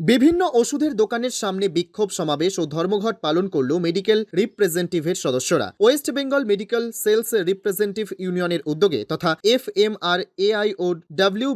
বিভিন্ন ওষুধের দোকানের সামনে বিক্ষোভ সমাবেশ ও ধর্মঘট পালন করল মেডিকেল রিপ্রেজেন্টেটিভের সদস্যরা। West Bengal medical sales representative ইউনিয়নের উদ্যোগে তথা এফ এম আর এআই ও W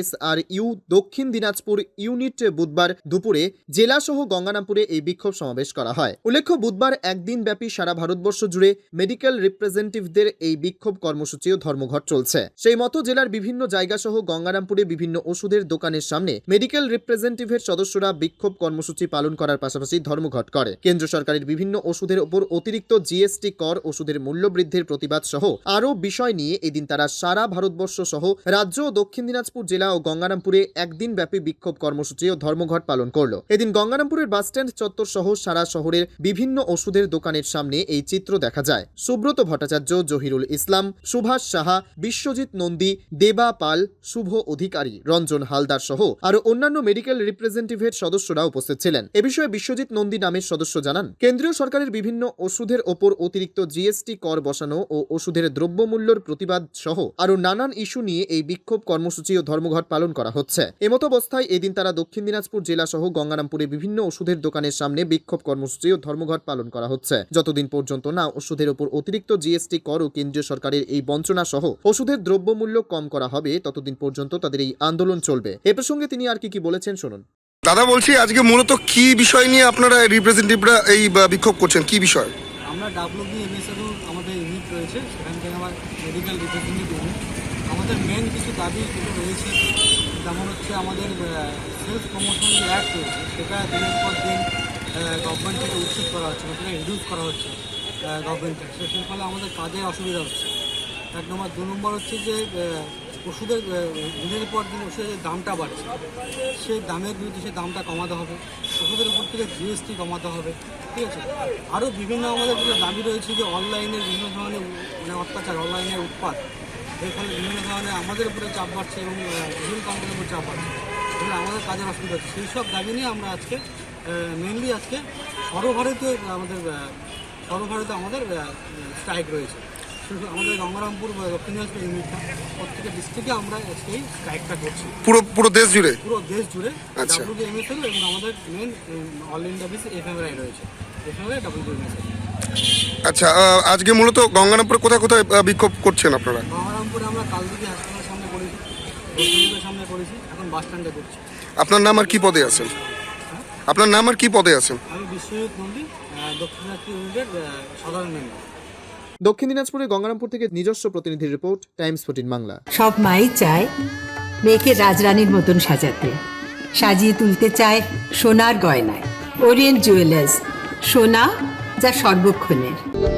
S R U Dakshin Dinajpur unit বুধবার দুপুরে জেলাসহ গঙ্গারামপুরে এই বিক্ষোভ সমাবেশ করা হয়। উল্লেখ্য, বুধবার একদিন ব্যাপী সারা ভারতবর্ষ জুড়ে মেডিকেল রিপ্রেজেন্টেটিভদের এই বিক্ষোভ কর্মসূচি ও ধর্মঘট চলছে। সেই মতো জেলার বিভিন্ন জায়গা সহ গঙ্গারামপুরে বিভিন্ন ওষুধের দোকানের সামনে মেডিকেল রিপ্রেজেন্টেটিভের সদস্যরা বিক্ষোভ কর্মসূচি পালন করার পাশাপাশি ধর্মঘট করে। কেন্দ্র সরকারের বিভিন্ন ওষুধের ওপর অতিরিক্ত জিএসটি কর, ওষুধের মূল্য বৃদ্ধির প্রতিবাদ সহ আরও বিষয় নিয়ে এদিন তারা সারা ভারতবর্ষ সহ রাজ্য ও দক্ষিণ দিনাজপুর জেলা ও গঙ্গারামপুরে একদিন ব্যাপী বিক্ষোভ কর্মসূচি ও ধর্মঘট পালন করল। এদিন গঙ্গারামপুরের বাসস্ট্যান্ড চত্বর সহ সারা শহরের বিভিন্ন ওষুধের দোকানের সামনে এই চিত্র দেখা যায়। সুব্রত ভট্টাচার্য, জহিরুল ইসলাম, সুভাষ সাহা, বিশ্বজিৎ নন্দী, দেবা পাল, শুভ অধিকারী, রঞ্জন হালদার সহ আরও অন্যান্য মেডিকেল রিপ্রেজেন্টেটিভের সদস্যরা উপস্থিত ছিলেন। এ বিষয়ে বিশ্বজিৎ নন্দী নামের সদস্য জানান, কেন্দ্রীয় সরকারের বিভিন্ন ওষুধের ওপর অতিরিক্ত জিএসটি কর বসানো ও ওষুধের দ্রব্যমূল্যর প্রতিবাদ সহ আরও নানান ইস্যু নিয়ে এই বিক্ষোভ কর্মসূচি ও ধর্মঘট পালন করা হচ্ছে। এমতো অবস্থায় এদিন তারা দক্ষিণ দিনাজপুর জেলা সহ গঙ্গারামপুরে বিভিন্ন ওষুধের দোকানের সামনে বিক্ষোভ কর্মসূচি ও ধর্মঘট পালন করা হচ্ছে। যতদিন পর্যন্ত না ওষুধের ওপর অতিরিক্ত জিএসটি কর ও কেন্দ্রীয় সরকারের এই বঞ্চনা সহ ওষুধের দ্রব্যমূল্য কম করা হবে, ততদিন পর্যন্ত তাদের এই আন্দোলন চলবে। এ প্রসঙ্গে তিনি আর কি কি বলেছেন, শুনুন। দাদা বলছি, আজকে মূলত কি বিষয় নিয়ে আপনারা রিপ্রেজেন্টেটিভরা এই বিক্ষোভ করছেন? কি বিষয়? আমরা ডাব্লিউবি এমএসএরও আমাদের ইউনিট রয়েছে, সেখান থেকে আমার মেডিকেল রিপ্রেজেন্টেটিভ ইউনিট আমাদের মেন কিছু দাবি যেগুলো রয়েছে, যেমন হচ্ছে আমাদের সেলফ প্রমোশন যে অ্যাক্ট রয়েছে, সেটা দিনের পর দিন গভর্নমেন্ট থেকে উচ্ছেদ করা হচ্ছে সেটা রিডিউস করা হচ্ছে গভর্নমেন্ট থেকে সেটার ফলে আমাদের কাজে অসুবিধা হচ্ছে। এক নম্বর, দু নম্বর হচ্ছে যে ওষুধের দিনের পর দিন ওষুধের দামটা বাড়ছে। সেই দামের বিরুদ্ধে সেই দামটা কমাতে হবে। ওষুধের উপর থেকে জিএসটি কমাতে হবে। ঠিক আছে? আরও বিভিন্ন আমাদের কিছু দাবি রয়েছে যে অনলাইনে বিভিন্ন ধরনের মানে অত্যাচার, অনলাইনে উৎপাদ এর ফলে বিভিন্ন ধরনের আমাদের উপরে চাপ বাড়ছে এবং বিভিন্ন কোম্পানির উপর চাপ বাড়ছে। এগুলো আমাদের কাজের অসুবিধা হচ্ছে। সেই সব দাবি নিয়ে আমরা আজকে মেনলি আজকে সর্বভারতীয় আমাদের সর্বভারতীয় আমাদের স্ট্রাইক রয়েছে। আমাদের গঙ্গারামপুর বা দক্ষিণ দিনাজপুর ইউনিটটা প্রত্যেকটা ডিস্ট্রিক্টে আমরা এই স্ট্রাইকটা করছি। পুরো পুরো দেশ জুড়ে? পুরো দেশ জুড়ে আচ্ছা। এবং আমাদের মেন অল ইন্ডিয়া বেসে এফএমআই রয়েছে। এফএমআই আচ্ছা আজকে মূলত গঙ্গারামপুরে কোথায় কোথায় বিক্ষোভ করছেন আপনারা? গঙ্গারামপুরে আমরা হাসপাতালের সামনে করেছি সামনে করেছি এখন বাস স্ট্যান্ডে করছি আপনার নাম আর কি পদে আছেন? আপনার নাম আর কি পদে আছেন? আমি বিশ্বজিৎ নন্দী দক্ষিণ ইউনিটের সাধারণ মেম্বার দক্ষিণ দিনাজপুরে গঙ্গারামপুর থেকে নিজস্ব প্রতিনিধির রিপোর্ট, টাইমস ফোর্টিন বাংলা। সব মাই চায় মেয়েকে রাজরানীর মতন সাজাতে। সাজিয়ে তুলতে চায় সোনার গয়নায়। ওরিয়েন্ট জুয়েলার্স, সোনা যা সর্বক্ষণের।